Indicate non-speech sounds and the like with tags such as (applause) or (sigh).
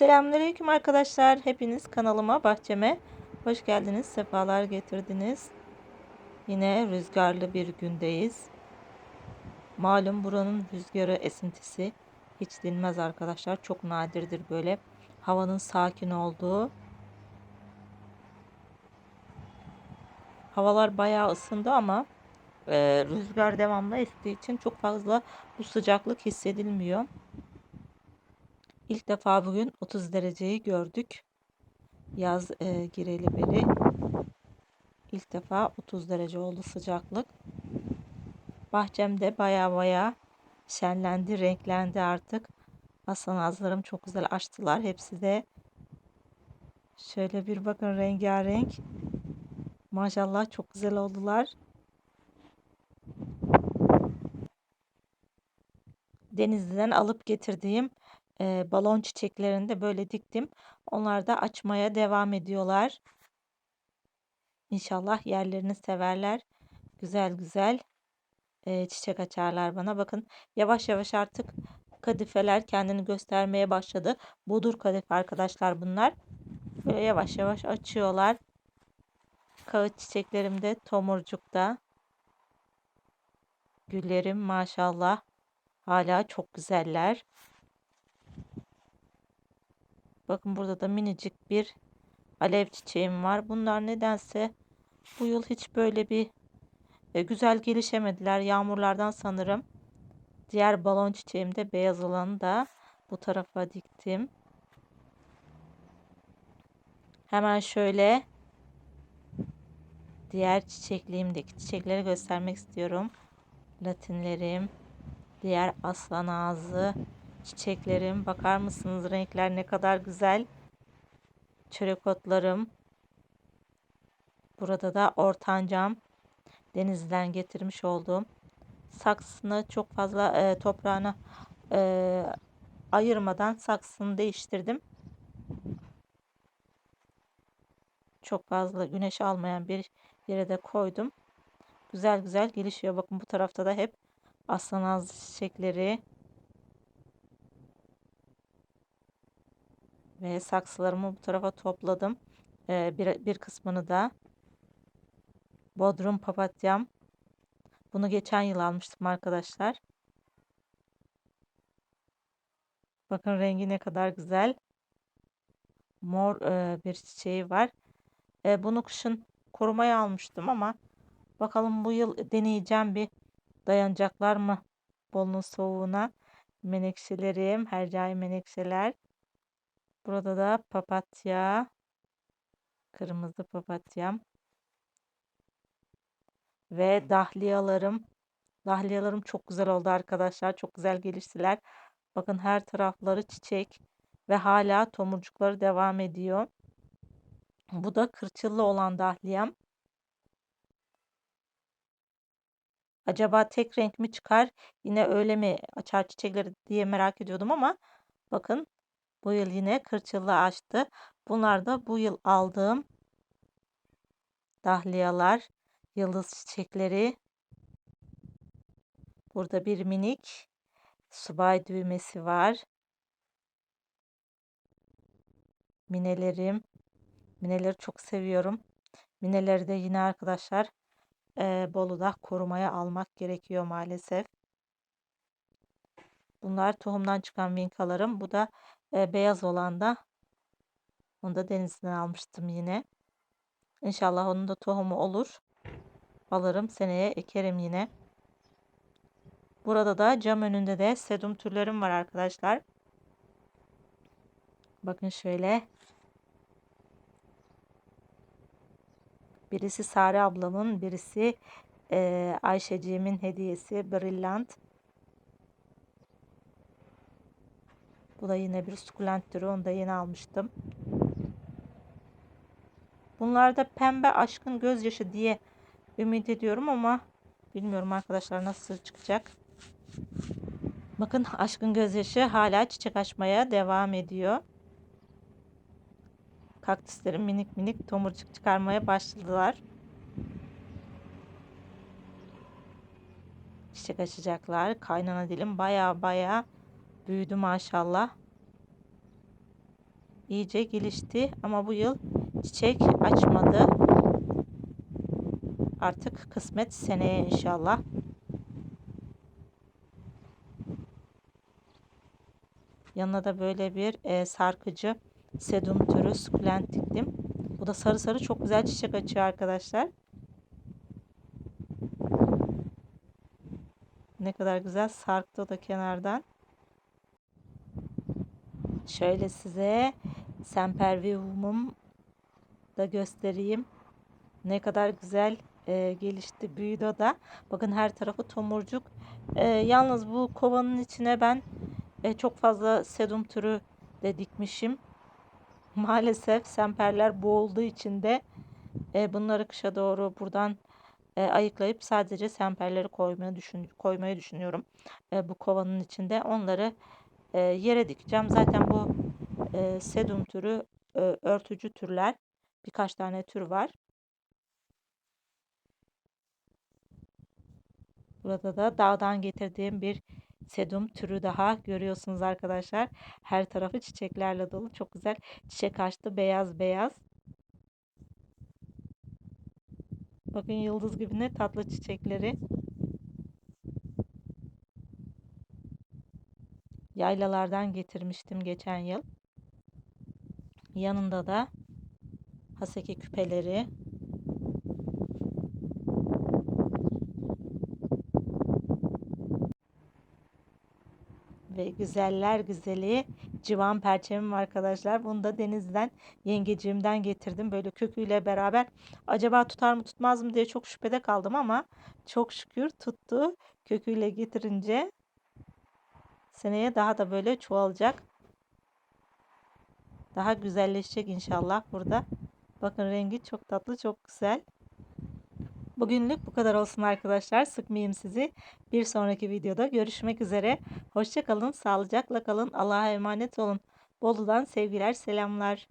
Selamünaleyküm arkadaşlar. Hepiniz kanalıma, bahçeme hoş geldiniz. Sefalar getirdiniz. Yine rüzgarlı bir gündeyiz. Malum buranın rüzgarı esintisi hiç dinmez arkadaşlar. Çok nadirdir böyle havanın sakin olduğu. Havalar bayağı ısındı ama e, rüzgar devamlı estiği için çok fazla bu sıcaklık hissedilmiyor. İlk defa bugün 30 dereceyi gördük. Yaz e, gireli beri ilk defa 30 derece oldu sıcaklık. Bahçemde baya baya şenlendi, renklendi artık. Aslan ağızlarım çok güzel açtılar. Hepsi de şöyle bir bakın rengarenk. Maşallah çok güzel oldular. Denizli'den alıp getirdiğim e, balon çiçeklerini de böyle diktim. Onlar da açmaya devam ediyorlar. İnşallah yerlerini severler. Güzel güzel e, çiçek açarlar bana. Bakın yavaş yavaş artık kadifeler kendini göstermeye başladı. Budur kadife arkadaşlar bunlar. Böyle yavaş yavaş açıyorlar. Kağıt çiçeklerim de tomurcukta. Güllerim maşallah hala çok güzeller. Bakın burada da minicik bir alev çiçeğim var. Bunlar nedense bu yıl hiç böyle bir e, güzel gelişemediler. Yağmurlardan sanırım. Diğer balon çiçeğim de beyaz olanı da bu tarafa diktim. Hemen şöyle diğer çiçekliğimdeki çiçekleri göstermek istiyorum. Latinlerim, diğer aslan ağzı, çiçeklerim. Bakar mısınız renkler ne kadar güzel. Çörek otlarım. Burada da ortancam. Denizden getirmiş olduğum saksını çok fazla e, toprağına e, ayırmadan saksını değiştirdim. Çok fazla güneş almayan bir yere de koydum. Güzel güzel gelişiyor. Bakın bu tarafta da hep aslan ağzı çiçekleri. Ve saksılarımı bu tarafa topladım. Ee, bir, bir kısmını da Bodrum papatyam. Bunu geçen yıl almıştım arkadaşlar. Bakın rengi ne kadar güzel. Mor e, bir çiçeği var. E, bunu kışın korumaya almıştım ama bakalım bu yıl deneyeceğim bir dayanacaklar mı Bolu'nun soğuğuna. Menekşelerim, hercai menekşeler. Burada da papatya. Kırmızı papatyam. Ve dahliyalarım. Dahliyalarım çok güzel oldu arkadaşlar. Çok güzel geliştiler. Bakın her tarafları çiçek. Ve hala tomurcukları devam ediyor. Bu da kırçıllı olan dahliyam. Acaba tek renk mi çıkar? Yine öyle mi açar çiçekleri diye merak ediyordum ama bakın bu yıl yine kırçıllı açtı. Bunlar da bu yıl aldığım dahliyalar, yıldız çiçekleri. Burada bir minik subay düğmesi var. Minelerim. Mineleri çok seviyorum. Mineleri de yine arkadaşlar e, Bolu'da korumaya almak gerekiyor maalesef. Bunlar tohumdan çıkan vinkalarım. Bu da e, beyaz olan da onu da denizden almıştım yine. İnşallah onun da tohumu olur. Alırım seneye ekerim yine. Burada da cam önünde de sedum türlerim var arkadaşlar. Bakın şöyle. Birisi Sare ablamın, birisi e, Ayşeciğimin hediyesi Brillant. Bu da yine bir sukulent türü. Onu da yeni almıştım. Bunlar da pembe aşkın gözyaşı diye ümit ediyorum ama bilmiyorum arkadaşlar nasıl çıkacak. Bakın aşkın gözyaşı hala çiçek açmaya devam ediyor. Kaktüslerim minik minik tomurcuk çıkarmaya başladılar. Çiçek açacaklar. Kaynana dilim baya baya büyüdü maşallah. iyice gelişti ama bu yıl çiçek açmadı. Artık kısmet seneye inşallah. Yanına da böyle bir e, sarkıcı sedum türü sukulent diktim. Bu da sarı sarı çok güzel çiçek açıyor arkadaşlar. Ne kadar güzel sarktı o da kenardan. Şöyle size semperviumum da göstereyim. Ne kadar güzel e, gelişti, büyüdü da. Bakın her tarafı tomurcuk. E, yalnız bu kovanın içine ben e, çok fazla sedum türü de dikmişim. (laughs) Maalesef semperler boğulduğu için de e, bunları kışa doğru buradan e, ayıklayıp sadece semperleri koymayı, düşün, koymayı düşünüyorum. E, bu kovanın içinde onları e, yere dikeceğim. Zaten bu e, sedum türü e, örtücü türler. Birkaç tane tür var. Burada da dağdan getirdiğim bir sedum türü daha görüyorsunuz arkadaşlar. Her tarafı çiçeklerle dolu. Çok güzel çiçek açtı. Beyaz beyaz. Bakın yıldız gibi ne tatlı çiçekleri. Yaylalardan getirmiştim geçen yıl. Yanında da haseki küpeleri. Ve güzeller güzeli civan perçemim arkadaşlar. Bunu da denizden yengeciğimden getirdim. Böyle köküyle beraber acaba tutar mı tutmaz mı diye çok şüphede kaldım ama çok şükür tuttu. Köküyle getirince seneye daha da böyle çoğalacak. Daha güzelleşecek inşallah burada. Bakın rengi çok tatlı, çok güzel. Bugünlük bu kadar olsun arkadaşlar. Sıkmayayım sizi. Bir sonraki videoda görüşmek üzere. Hoşçakalın, sağlıcakla kalın. Allah'a emanet olun. Bolu'dan sevgiler, selamlar.